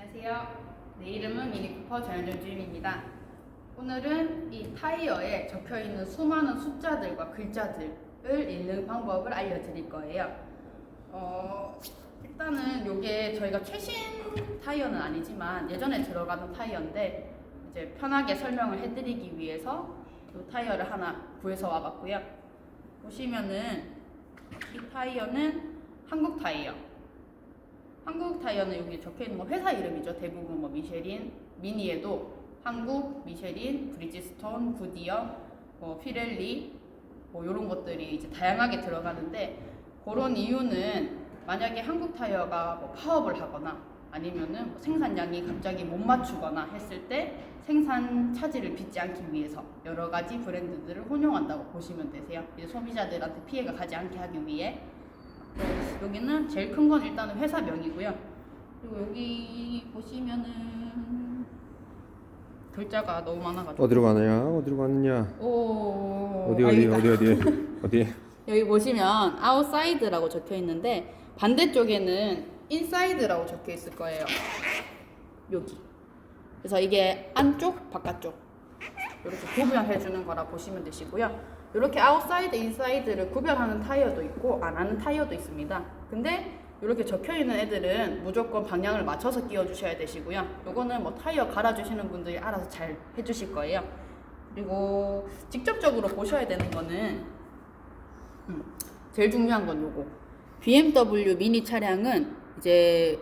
안녕하세요. 내 이름은 미니쿠퍼 전현정 주임입니다. 오늘은 이 타이어에 적혀 있는 수많은 숫자들과 글자들을 읽는 방법을 알려드릴 거예요. 어, 일단은 이게 저희가 최신 타이어는 아니지만 예전에 들어가던 타이어인데 이제 편하게 설명을 해드리기 위해서 이 타이어를 하나 구해서 와봤고요. 보시면은 이 타이어는 한국 타이어. 한국 타이어는 여기 적혀 있는 거 회사 이름이죠. 대부분 뭐 미쉐린, 미니에도 한국, 미쉐린, 브리지스톤, 구디어, 뭐 피렐리 뭐 이런 것들이 이제 다양하게 들어가는데 그런 이유는 만약에 한국 타이어가 뭐 파업을 하거나 아니면은 뭐 생산량이 갑자기 못 맞추거나 했을 때 생산 차질을 빚지 않기 위해서 여러 가지 브랜드들을 혼용한다고 보시면 되세요. 이제 소비자들한테 피해가 가지 않게 하기 위해 여기는 제일 큰 건 일단은 회사명이고요. 그리고 여기 보시면은 글자가 너무 많아가지고 어디로 가느냐? 어디로 가느냐? 오 어디 아, 어디 여기다. 어디 어디 어디? 여기 보시면 outside라고 적혀 있는데 반대쪽에는 inside라고 적혀 있을 거예요. 여기. 그래서 이게 안쪽, 바깥쪽 이렇게 구별해 주는 거라 보시면 되시고요. 이렇게 outside, inside를 구별하는 타이어도 있고 안 하는 타이어도 있습니다. 근데 이렇게 적혀 있는 애들은 무조건 방향을 맞춰서 끼워 주셔야 되시고요. 요거는 뭐 타이어 갈아 주시는 분들이 알아서 잘 해 주실 거예요. 그리고 직접적으로 보셔야 되는 거는 음, 제일 중요한 건 요거. BMW 미니 차량은 이제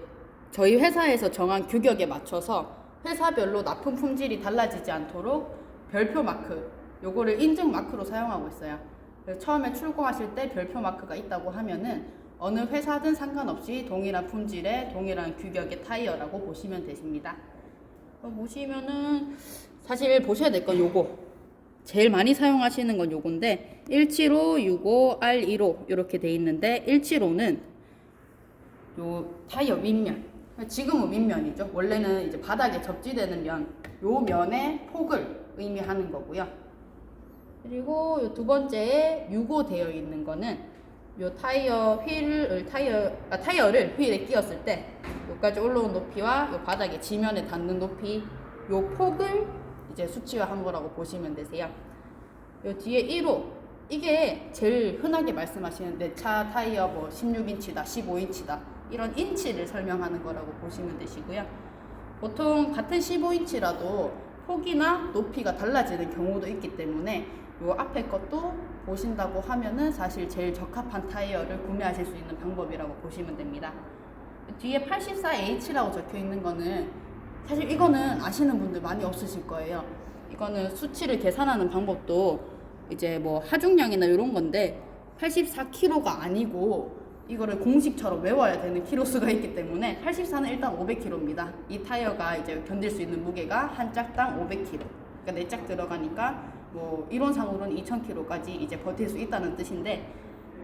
저희 회사에서 정한 규격에 맞춰서 회사별로 납품 품질이 달라지지 않도록 별표 마크, 요거를 인증 마크로 사용하고 있어요. 그래서 처음에 출고하실 때 별표 마크가 있다고 하면은 어느 회사든 상관없이 동일한 품질의 동일한 규격의 타이어라고 보시면 되십니다. 어, 보시면은 사실 보셔야 될 건 요거. 제일 많이 사용하시는 건 요건데 175, 65, R15 이렇게 돼 있는데 175는 요 타이어 윗면 지금은 윗면이죠 원래는 이제 바닥에 접지되는 면 요 면의 폭을 의미하는 거고요 그리고 요두 번째에 65 되어 있는 거는 요 타이어 휠을 타이어 아, 타이어를 휠에 끼웠을 때 요까지 올라온 높이와 요 바닥에 지면에 닿는 높이 요 폭을 이제 수치화한 거라고 보시면 되세요. 요 뒤에 1호 이게 제일 흔하게 말씀하시는 내 차 타이어 뭐 16인치다, 15인치다 이런 인치를 설명하는 거라고 보시면 되시고요. 보통 같은 15인치라도 폭이나 높이가 달라지는 경우도 있기 때문에 요 앞에 것도 보신다고 하면은 사실 제일 적합한 타이어를 구매하실 수 있는 방법이라고 보시면 됩니다. 뒤에 84H라고 적혀 있는 거는 사실 이거는 아시는 분들 많이 없으실 거예요. 이거는 수치를 계산하는 방법도 이제 뭐 하중량이나 이런 건데 84kg가 아니고 이거를 공식처럼 외워야 되는 키로수가 있기 때문에 84는 일단 500kg입니다. 이 타이어가 이제 견딜 수 있는 무게가 한 짝당 500kg. 그러니까 네 짝 들어가니까 뭐 이론상으로는 2000kg까지 이제 버틸 수 있다는 뜻인데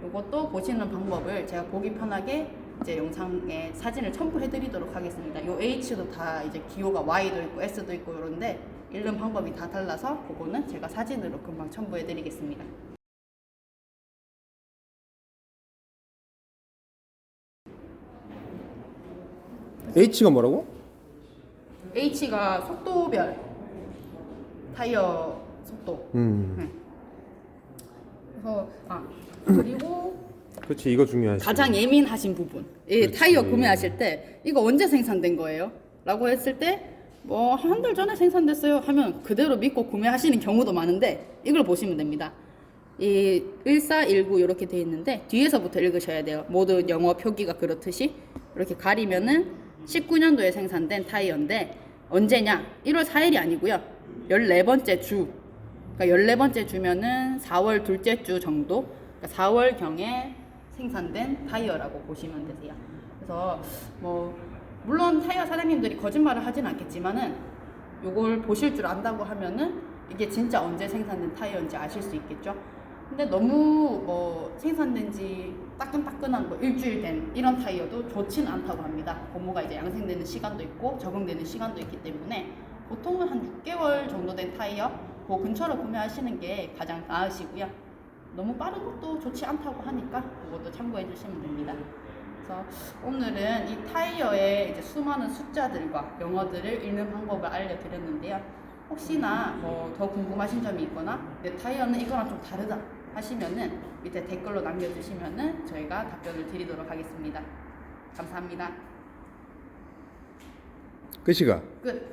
이것도 보시는 방법을 제가 보기 편하게 이제 영상에 사진을 첨부해 드리도록 하겠습니다. 요 H도 다 이제 기호가 Y도 있고 S도 있고 이런데 읽는 방법이 다 달라서 그거는 제가 사진으로 금방 첨부해 드리겠습니다. H가 뭐라고? H가 속도별 타이어 속도. 음. 그래서 아 그리고 그렇지 이거 중요하지. 가장 예민하신 부분. 이 그렇지. 타이어 구매하실 때 이거 언제 생산된 거예요? 라고 했을 때 뭐 한 달 전에 생산됐어요 하면 그대로 믿고 구매하시는 경우도 많은데 이걸 보시면 됩니다. 이 1419 이렇게 돼 있는데 뒤에서부터 읽으셔야 돼요. 모든 영어 표기가 그렇듯이 이렇게 가리면은 19년도에 생산된 타이어인데 언제냐? 1월 4일이 아니고요. 14번째 주. 그러니까 14번째 주면은 4월 둘째 주 정도. 그러니까 4월 경에 생산된 타이어라고 보시면 되세요. 그래서 뭐 물론 타이어 사장님들이 거짓말을 하진 않겠지만은 요걸 보실 줄 안다고 하면은 이게 진짜 언제 생산된 타이어인지 아실 수 있겠죠. 근데 너무 뭐 생산된 지 따끈따끈한 거 일주일 된 이런 타이어도 좋지는 않다고 합니다. 고무가 이제 양생되는 시간도 있고 적응되는 시간도 있기 때문에 보통은 한 6개월 정도 된 타이어 그 근처로 구매하시는 게 가장 나으시고요. 너무 빠른 것도 좋지 않다고 하니까 그것도 참고해 주시면 됩니다. 그래서 오늘은 이 타이어의 이제 수많은 숫자들과 영어들을 읽는 방법을 알려드렸는데요. 혹시나 뭐 더 궁금하신 점이 있거나 내 타이어는 이거랑 좀 다르다 하시면은 밑에 댓글로 남겨주시면은 저희가 답변을 드리도록 하겠습니다. 감사합니다. 끝이가. 끝.